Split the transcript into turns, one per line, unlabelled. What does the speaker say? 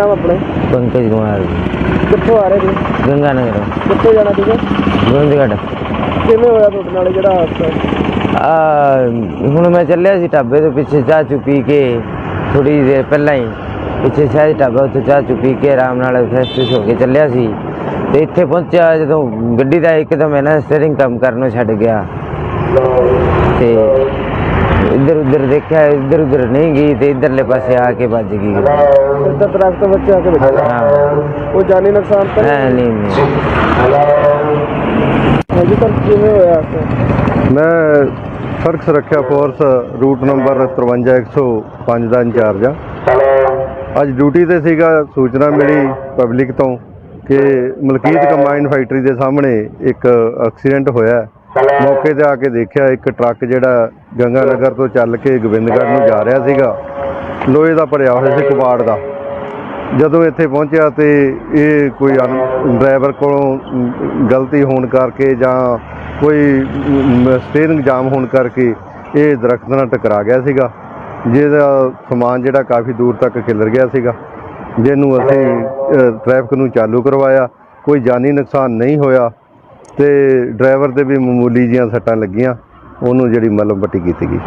ਨਾਮ ਆਪਣੇ?
ਪੰਕਜ ਕੁਮਾਰ ਜੀ।
ਕਿੱਥੋਂ ਆ ਰਹੇ ਜੀ
ਗੰਗਾ ਨਗਰ
ਕਿੱਥੇ ਜਾਣਾ ਸੀਗਾ
ਗੋਬਿੰਦਗੜ੍ਹ।
ਕਿਵੇਂ ਹੋਇਆ ਤੁਹਾਡੇ ਨਾਲ ਜਿਹੜਾ ਹਾਦਸਾ?
ਆ ਹੁਣ ਮੈਂ ਚੱਲਿਆ ਸੀ ਢਾਬੇ ਤੋਂ ਪਿੱਛੇ ਚਾਹ ਚੁ ਪੀ ਕੇ ਥੋੜੀ ਦੇਰ ਪਹਿਲਾਂ ਹੀ। ਪਿੱਛੇ ਸ਼ਾਇਦ ਢਾਬਾ ਉੱਥੇ ਚਾਹ ਚੁ ਪੀ ਕੇ ਆਰਾਮ ਨਾਲ ਫਰੈਸ਼ ਫਰੈਸ਼ ਹੋ ਕੇ ਚੱਲਿਆ ਸੀ। ਤੇ ਇੱਥੇ ਪਹੁੰਚਿਆ ਜਦੋਂ ਗੱਡੀ ਦਾ ਇੱਕਦਮ ਹੈ ਨਾ ਸਟੀਅਰਿੰਗ ਕੰਮ ਕਰਨੋਂ ਛੱਡ ਗਿਆ। ਤੇ ਉੱਧਰ ਦੇਖਿਆ ਇੱਧਰ ਉੱਧਰ ਨਹੀਂ ਗਈ ਤੇ ਇੱਧਰਲੇ ਪਾਸੇ ਆ ਕੇ ਵੱਜ ਗਈ। ਗੱਡੀ।
ਇੱਧਰ ਦਰਖਤ ਬੱਚੇ ਆ ਕੇ ਬੈਠੇ।
ਹਾਂ।
ਕੋਈ ਜਾਨੀ ਨੁਕਸਾਨ ਤਾਂ
ਹੈ ਨਹੀਂ ਨਹੀਂ।
ਹਜੇ ਤੱਕ ਕਿਵੇਂ ਹੋਇਆ ਹਾਦਸਾ
ਮੈਂ ਸੜਕ ਸੁਰੱਖਿਆ ਫੋਰਸ ਰੂਟ ਨੰਬਰ 53105 ਦਾ ਇੰਚਾਰਜ ਆ ਅੱਜ ਡਿਊਟੀ ਤੇ ਸੀਗਾ ਸੂਚਨਾ ਮਿਲੀ ਪਬਲਿਕ ਤੋਂ ਕਿ ਮਲਕੀਤ ਕੰਬਾਈਨ ਫੈਕਟਰੀ ਦੇ ਸਾਹਮਣੇ ਇੱਕ ਐਕਸੀਡੈਂਟ ਹੋਇਆ। ਹੈ। ਮੌਕੇ ਤੇ ਆ ਕੇ ਦੇਖਿਆ ਇੱਕ ਟਰੱਕ ਜਿਹੜਾ ਗੰਗਾ ਨਗਰ ਤੋਂ ਚੱਲ ਕੇ ਗੋਬਿੰਦਗੜ੍ਹ ਨੂੰ ਜਾ ਰਿਹਾ ਸੀਗਾ। ਲੋਹੇ ਦਾ ਭਰਿਆ ਹੋਇਆ ਸੀ ਕਬਾੜ ਦਾ। ਜਦੋਂ ਇੱਥੇ ਪਹੁੰਚਿਆ ਤੇ ਇਹ ਕੋਈ ਡਰਾਈਵਰ ਕੋਲੋਂ ਗਲਤੀ ਹੋਣ ਕਰਕੇ ਜਾਂ ਕੋਈ ਸਟੀਅਰਿੰਗ ਜਾਮ ਹੋਣ ਕਰਕੇ ਇਹ ਦਰਖਤ ਨਾਲ ਟਕਰਾ ਗਿਆ ਸੀਗਾ। ਜਿਹਦਾ ਸਮਾਨ ਜਿਹੜਾ ਕਾਫੀ ਦੂਰ ਤੱਕ ਖਿਲਰ ਗਿਆ ਸੀਗਾ। ਜਿਹਨੂੰ ਅਸੀਂ ਟ੍ਰੈਫਿਕ ਨੂੰ ਚਾਲੂ ਕਰਵਾਇਆ। ਕੋਈ ਜਾਨੀ ਨੁਕਸਾਨ ਨਹੀਂ ਹੋਇਆ ਤੇ ਡਰਾਈਵਰ ਦੇ ਵੀ ਮਾਮੂਲੀ ਜੀਆਂ ਸੱਟਾਂ ਲੱਗੀਆਂ। ਉਹਨੂੰ ਜਿਹੜੀ ਮਲਮ ਪੱਟੀ ਕੀਤੀ ਗਈ।